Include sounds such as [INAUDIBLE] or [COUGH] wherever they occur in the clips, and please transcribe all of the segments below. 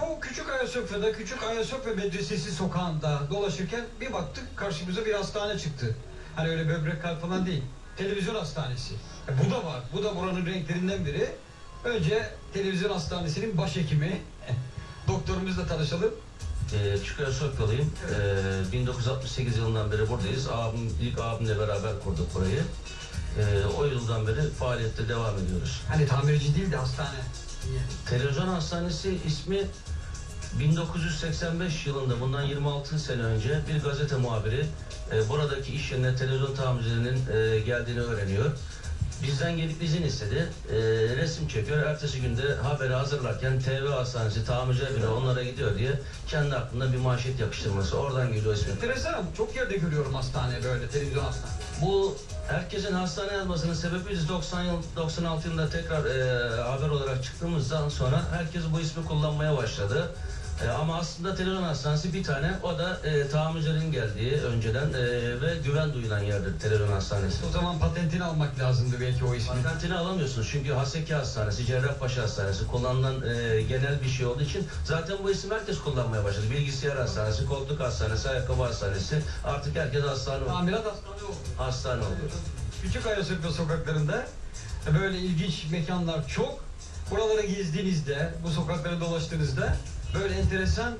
Bu Küçük Ayasofya'da Küçük Ayasofya Medresesi sokağında dolaşırken bir baktık karşımıza bir hastane çıktı. Hani öyle böbrek kalp falan değil. Televizyon hastanesi. E, bu da var. Bu da buranın renklerinden biri. Önce televizyon hastanesinin başhekimi [LAUGHS] doktorumuzla tanışalım. Ee, Küçük Ayasofyalıyım. Ee, 1968 yılından beri buradayız. Abim, ilk abimle beraber kurduk burayı. Ee, o yıldan beri faaliyette devam ediyoruz. Hani tamirci değil de hastane. Televizyon Hastanesi ismi 1985 yılında bundan 26 sene önce bir gazete muhabiri e, buradaki iş yerine televizyon tamircilerinin e, geldiğini öğreniyor. Bizden gelip izin istedi. E, resim çekiyor. Ertesi günde haberi hazırlarken TV hastanesi tamirci evine onlara gidiyor diye kendi aklında bir manşet yapıştırması. Oradan geliyor ismi. Enteresan çok yerde görüyorum hastane böyle televizyon hastane. Bu herkesin hastane yazmasının sebebi biz 90 yıl 96 yılında tekrar e, haber olarak çıktığımızdan sonra herkes bu ismi kullanmaya başladı. E, ama aslında televizyon hastanesi bir tane. O da e, tamircilerin geldiği önceden e, ve güven duyulan yerdir televizyon hastanesi. O zaman patentini almak lazımdı belki o ismin. Patentini alamıyorsunuz çünkü Haseki Hastanesi, Cerrahpaşa Hastanesi kullanılan e, genel bir şey olduğu için zaten bu isim herkes kullanmaya başladı. Bilgisayar Hastanesi, koltuk hastanesi, ayakkabı hastanesi artık herkes hastane oldu. Tamirat hastane oldu. Hastane oldu. Küçük Ayasofya sokaklarında böyle ilginç mekanlar çok. Buraları gezdiğinizde, bu sokakları dolaştığınızda böyle enteresan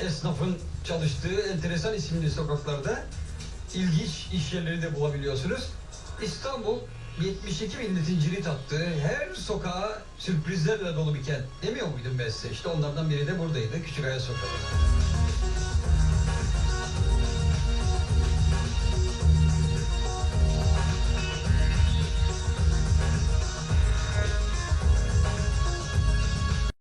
esnafın çalıştığı enteresan isimli sokaklarda ilginç iş yerleri de bulabiliyorsunuz. İstanbul 72 milletin cirit attığı her sokağa sürprizlerle dolu bir kent. Demiyor muydum ben size? İşte onlardan biri de buradaydı. Küçük Ayasofya'da.